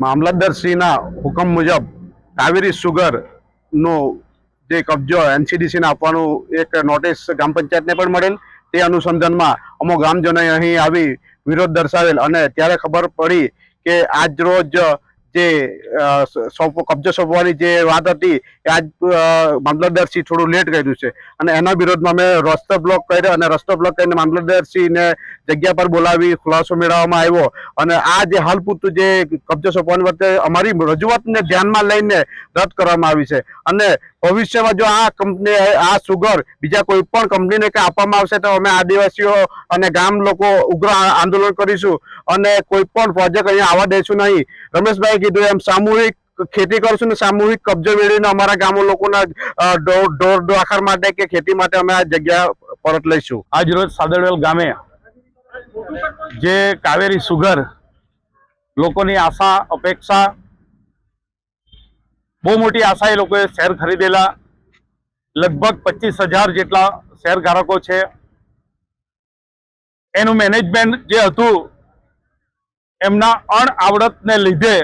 મામલતદારશ્રીના હુકમ મુજબ કાવેરી સુગરનો જે કબજો એનસીડીસીને આપવાનું એક નોટિસ ગ્રામ પંચાયતને પણ મળેલ. તે અનુસંધાનમાં અમો ગ્રામજનોએ અહીં આવી વિરોધ દર્શાવેલ અને ત્યારે ખબર પડી કે આજ રોજ જે કબજો સોંપવાની જે વાત હતી એ આજ મામલતદારશ્રી થોડું લેટ કર્યું છે. અને એના વિરોધમાં મેં રસ્તો બ્લોક કર્યો અને રસ્તો બ્લોક કરીને મામલતદારશ્રીને જગ્યા પર બોલાવી, ખુલાસો મેળવવામાં આવ્યો. અને આ જે હાલ પૂરતું જે કબજો સોંપવાની વખતે અમારી રજૂઆતને ધ્યાનમાં લઈને રદ કરવામાં આવી છે. અને ભવિષ્યમાં જો આ કંપની, આ સુગર બીજા કોઈ પણ કંપનીને કે આપવામાં આવશે તો અમે આદિવાસીઓ અને ગામ લોકો ઉગ્ર આંદોલન કરીશું. અને કોઈ પણ પ્રોજેક્ટ અહીંયા આવવા દઈશું નહીં. રમેશભાઈ કીધું એમ, સામૂહિક ખેતી કરશું ને સામૂહિક કબજો મેળવીને અમારા ગામો લોકોના ઢોર ઢોર માટે કે ખેતી માટે અમે આ જગ્યા પરત લઈશું. આજ રોજ સાદડવેલ ગામે જે કાવેરી સુગર લોકોની આશા, અપેક્ષા, બહુ મોટી આશા એ લોકોએ શેર ખરીદેલા. લગભગ પચીસ હજાર જેટલા શેર ધારકો છે. એનું મેનેજમેન્ટ જે હતું, એમના અણઆવડતને લીધે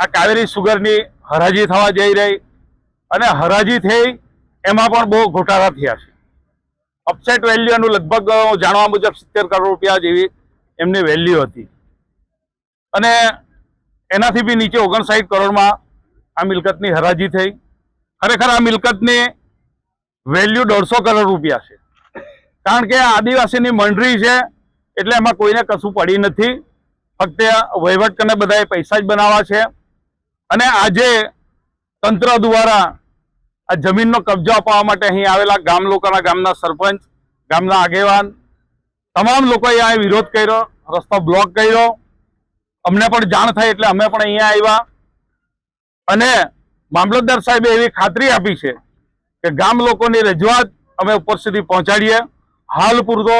આ કાવેરી સુગરની હરાજી થવા જઈ રહી અને હરાજી થઈ એમાં પણ બહુ ઘોટાળા થયા છે. અપસેટ વેલ્યુનું લગભગ જાણવા મુજબ સિત્તેર કરોડ રૂપિયા જેવી એમની વેલ્યુ હતી. અને એનાથી બી નીચે ઓગણસાઠ કરોડમાં આ મિલકતની હરાજી થઈ. ખરેખર આ મિલકતની વેલ્યુ દોઢસો કરોડ રૂપિયા છે. કારણ કે આદિવાસીની મંડળી છે, એટલે એમાં કોઈને કશું પડી નથી. ફક્ત વહીવટ કરીને બધાએ પૈસા જ બનાવવા છે. અને આજે તંત્ર દ્વારા આ જમીનનો કબજો અપાવવા માટે અહીં આવેલા ગામ લોકોના ગામના સરપંચ, ગામના આગેવાન, તમામ લોકોએ આ વિરોધ કર્યો, રસ્તો બ્લોક કર્યો. અમને પણ જાણ થઈ એટલે અમે પણ અહીંયા આવ્યા. અને મામલતદાર સાહેબે એવી ખાતરી આપી છે કે ગામ લોકોની રજૂઆત અમે ઉપર સુધી પહોંચાડીએ. હાલ પૂરતો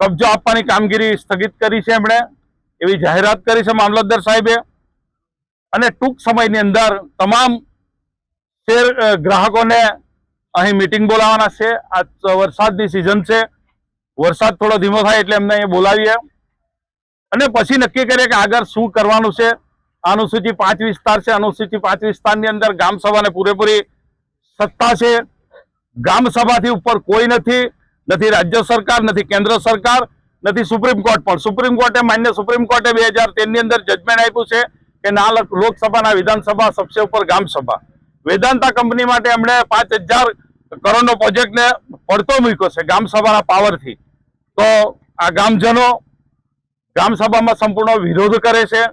કબજો આપવાની કામગીરી સ્થગિત કરી છે એમણે. એવી જાહેરાત કરી છે મામલતદાર સાહેબે. અને ટૂંક સમયની અંદર તમામ શેર ગ્રાહકોને અહીં મીટિંગ બોલાવવાના છે. આ વરસાદની સિઝન છે. વરસાદ થોડો ધીમો થાય એટલે એમને અહીંયા બોલાવીએ. અને પછી નક્કી કરીએ કે આગળ શું કરવાનું છે. અનુસૂચિ પાંચ વિસ્તાર છે. અનુસૂચિ પાંચ વિસ્તારની અંદર ગામ સભાને પૂરેપૂરી સત્તા છે. ગ્રામસભાથી ઉપર કોઈ નથી. નથી રાજ્ય સરકાર, નથી કેન્દ્ર સરકાર, નથી સુપ્રીમ કોર્ટ પણ. સુપ્રીમ કોર્ટે માન્ય સુપ્રીમ કોર્ટે બે હજાર તેરની અંદર જજમેન્ટ આપ્યું છે. કે ના લોક- લોકસભાના વિધાનસભા સબસે ઉપર ગામસભા. વેદાંતા કંપની માટે એમણે પાંચ હજાર કરોડનો પ્રોજેક્ટને પડતો મૂક્યો છે ગામસભાના પાવરથી. તો આ ગામજનો ગ્રામસભામાં સંપૂર્ણ વિરોધ કરે છે.